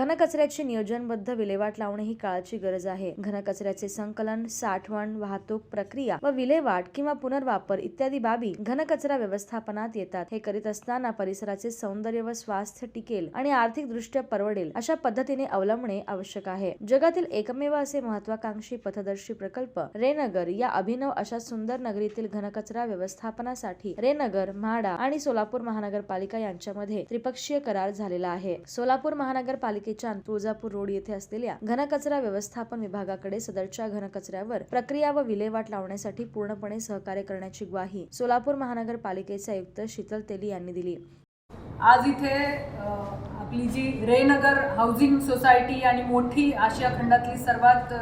घनकचऱ्याची नियोजनबद्ध विल्हेवाट लावणे ही काळाची गरज आहे. घनकचऱ्याचे संकलन साठवण वाहतूक प्रक्रिया व विल्हेवाट किंवा पुनर्वापर इत्यादी बाबी घनकचरा व्यवस्थापनात येतात. हे करीत असताना परिसराचे सौंदर्य व स्वास्थ्य टिकेल आणि आर्थिक दृष्ट्या परवडेल अशा पद्धतीने अवलंबणे आवश्यक आहे. जगातील एकमेव असे महत्वाकांक्षी पथदर्शी प्रकल्प रेनगर या अभिनव अशा सुंदर नगरीतील घनकचरा व्यवस्थापनासाठी रेनगर म्हाडा आणि सोलापूर महानगरपालिका यांच्यामध्ये त्रिपक्षीय करार झालेला आहे. सोलापूर चान तुळजापूर रोड येथे असलेल्या घनकचरा व्यवस्थापन विभागाकडे सदरच्या घनकचऱ्यावर प्रक्रिया व विल्हेवाट लावण्यासाठी पूर्णपणे सहकार्य करण्याची ग्वाही सोलापूर महानगरपालिकेचे आयुक्त शीतल तेली यांनी दिली. आज इथे आपली जी रेनगर हाऊसिंग सोसायटी आणि मोठी आशिया खंडातली सर्वात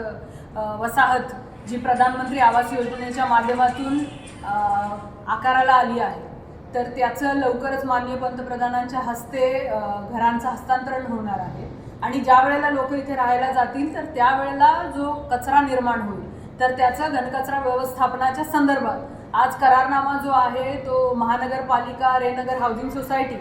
वसाहत जी प्रधानमंत्री आवास योजनेच्या माध्यमातून आकाराला आली आहे तर त्याचं लवकरच माननीय पंतप्रधानांच्या हस्ते घरांचं हस्तांतरण होणार आहे. आणि ज्या वेळेला लोक इथे राहायला जातील तर त्यावेळेला जो कचरा निर्माण होईल तर त्याचा घनकचरा व्यवस्थापनाच्या संदर्भात. आज करारनामा जो आहे तो महानगरपालिका रेनगर हाऊसिंग सोसायटी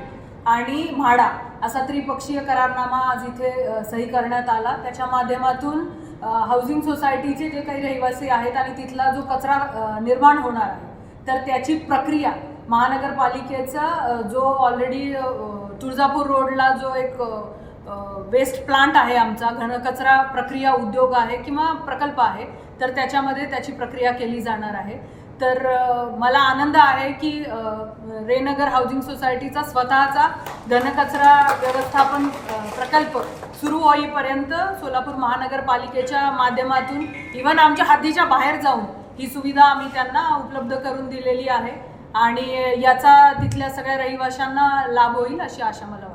आणि म्हाडा असा त्रिपक्षीय करारनामा आज इथे सही करण्यात आला. त्याच्या माध्यमातून हाऊसिंग सोसायटीचे जे काही रहिवासी आहेत आणि तिथला जो कचरा निर्माण होणार आहे तर त्याची प्रक्रिया महानगरपालिकेचा जो ऑलरेडी तुळजापूर रोडला जो एक वेस्ट प्लांट आहे आमचा घनकचरा प्रक्रिया उद्योग आहे किंवा प्रकल्प आहे तर त्याच्यामध्ये त्याची प्रक्रिया केली जाणार आहे. तर मला आनंद आहे की रेनगर हाऊसिंग सोसायटीचा स्वतःचा घनकचरा व्यवस्थापन प्रकल्प सुरू होईपर्यंत सोलापूर महानगरपालिकेच्या माध्यमातून इव्हन आमच्या हद्दीच्या बाहेर जाऊन ही सुविधा आम्ही त्यांना उपलब्ध करून दिलेली आहे. आणि याचा तिथल्या सगळ्या रहिवाशांना लाभ होईल अशी आशा मला